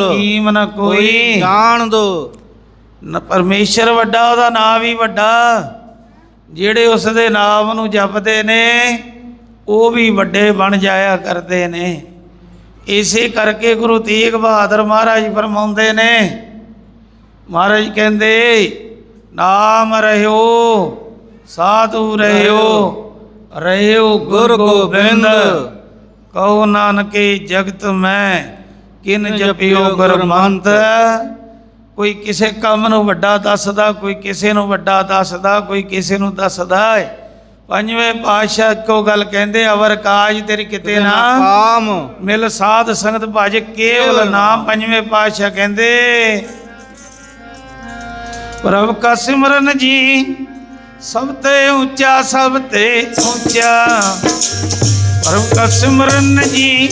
ਕੀਮ ਨ ਕੋਈ ਜਾਣ ਦੋ। ਨ ਪਰਮੇਸ਼ਰ ਵੱਡਾ ਉਹਦਾ ਨਾਮ ਵੀ ਵੱਡਾ। ਜਿਹੜੇ ਉਸ ਦੇ ਨਾਮ ਨੂੰ ਜਪਦੇ ਨੇ ਉਹ ਵੀ ਵੱਡੇ ਬਣ ਜਾਇਆ ਕਰਦੇ ਨੇ। ਇਸੇ ਕਰਕੇ ਗੁਰੂ ਤੇਗ ਬਹਾਦਰ ਮਹਾਰਾਜ ਫਰਮਾਉਂਦੇ ਨੇ ਮਹਾਰਾਜ ਕਹਿੰਦੇ ਨਾਮ ਰਹਿਓ ਸਾਧੂ ਰਹਿਓ ਰਹਿਓ। ਗੁਰ ਗੋਬਿੰਦ। ਕਹੋ ਨਾਨਕੇ ਜਗਤ ਮੈਂ ਕਿਨ ਜਪਿਓ ਗੁਰਮੰਤ ਕੋਈ ਕਿਸੇ ਕੰਮ ਨੂੰ ਵੱਡਾ ਦੱਸਦਾ ਕੋਈ ਕਿਸੇ ਨੂੰ ਵੱਡਾ ਦੱਸਦਾ ਕੋਈ ਕਿਸੇ ਨੂੰ ਦੱਸਦਾ ਹੈ ਪੰਜਵੇਂ ਪਾਤਸ਼ਾਹ ਕੋ ਗੱਲ ਕਹਿੰਦੇ ਅਵਰ ਕਾਜ ਤੇਰੀ ਕਿਤੇ ਨਾ ਕਾਮ। ਮਿਲ ਸਾਧ ਸੰਗਤ ਭਜ ਕੇਵਲ ਨਾਮ। ਪੰਜਵੇਂ ਪਾਤਸ਼ਾਹ ਕਹਿੰਦੇ ਪ੍ਰਭ ਕਾ ਸਿਮਰਨ ਜੀ ਸਭ ਤੇ ਉੱਚਾ ਸਭ ਤੇ ਉੱਚਾ। ਪ੍ਰਭ ਕਾ ਸਿਮਰਨ ਜੀ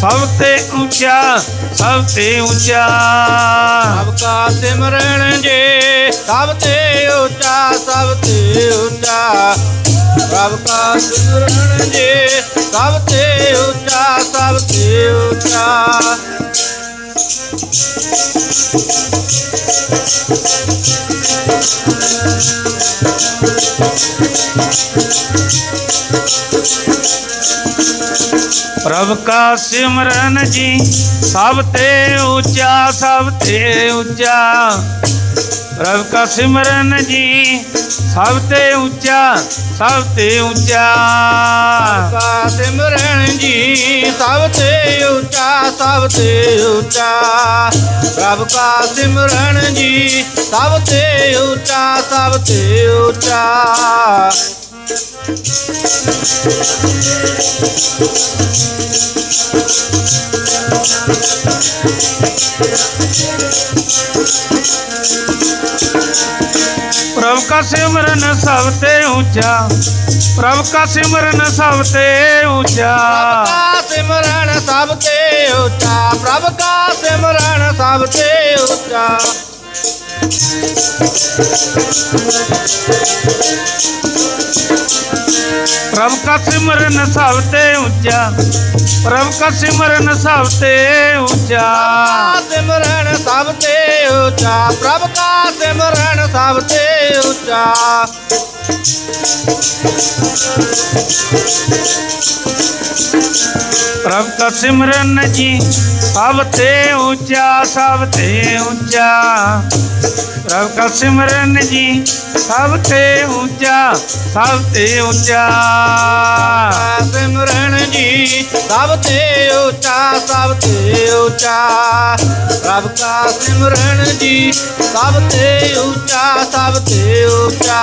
ਸਭ ਤੇ ਉੱਚਾ, ਸਭ ਤੇ ਉੱਚਾ। ਸਭ ਕਾ ਸਿਮਰਨ ਜੇ, ਸਭ ਤੇ ਉੱਚਾ, ਸਭ ਤੇ ਉੱਚਾ। ਪ੍ਰਭ ਕਾ ਸਿਮਰਨ ਜੇ, ਸਭ ਤੇ ਉੱਚਾ, ਸਭ ਤੇ ਉੱਚਾ। ਪ੍ਰਭ ਕਾ ਸਿਮਰਨ ਜੀ ਸਭ ਤੇ ਉੱਚਾ ਸਭ ਤੇ ਉੱਚਾ। ਪ੍ਰਭ ਕਾ ਸਿਮਰਨ ਜੀ, ਸਭ ਤੇ ਉੱਚਾ, ਸਭ ਤੇ ਉੱਚਾ। ਕਾ ਸਿਮਰਨ ਜੀ, ਸਭ ਤੇ ਉੱਚਾ, ਸਭ ਤੇ ਉੱਚਾ। ਪ੍ਰਭ ਕਾ ਸਿਮਰਨ ਜੀ, ਸਭ ਤੇ ਉੱਚਾ, ਸਭ ਤੇ ਉੱਚਾ। ਪ੍ਰਭ ਕਾ ਸਿਮਰਨ ਸਭ ਤੇ ਉੱਚਾ, ਪ੍ਰਭ ਕਾ ਸਿਮਰਨ ਸਭ ਤੇ ਉੱਚਾ। ਪ੍ਰਭ ਕਾ ਸਿਮਰਨ ਸਭ ਤੇ ਉੱਚਾ, ਪ੍ਰਭ ਕਾ ਸਿਮਰਨ ਸਭ ਤੇ ਉੱਚਾ। ਪ੍ਰਭ ਕਾ ਸਿਮਰਨ ਸਭ ਤੇ ਉੱਚਾ, ਪ੍ਰਭ ਕਾ ਸਿਮਰਨ ਸਭ ਤੇ ਉੱਚਾ। ਕਾ ਸਿਮਰਨ ਸਭ ਤੇ ਉੱਚਾ, ਪ੍ਰਭ ਕਾ ਸਿਮਰਨ ਸਭ ਤੇ ਉੱਚਾ। ਪ੍ਰਭ ਕਾ ਸਿਮਰਨ ਜੀ, ਸਭ ਤੇ ਉੱਚਾ, ਸਭ ਤੇ ਉੱਚਾ। ਪ੍ਰਭ ਕਾ ਸਿਮਰਨ ਜੀ, ਸਭ ਤੇ ਉੱਚਾ, ਸਭ ਤੇ ਉੱਚਾ। ਸਿਮਰਨ ਜੀ, ਸਭ ਤੇ ਉੱਚਾ, ਸਭ ਤੇ ਉੱਚਾ। ਪ੍ਰਭ ਕਾ ਸਿਮਰਨ ਜੀ, ਸਭ ਤੇ ਉੱਚਾ, ਸਭ ਤੇ ਉੱਚਾ।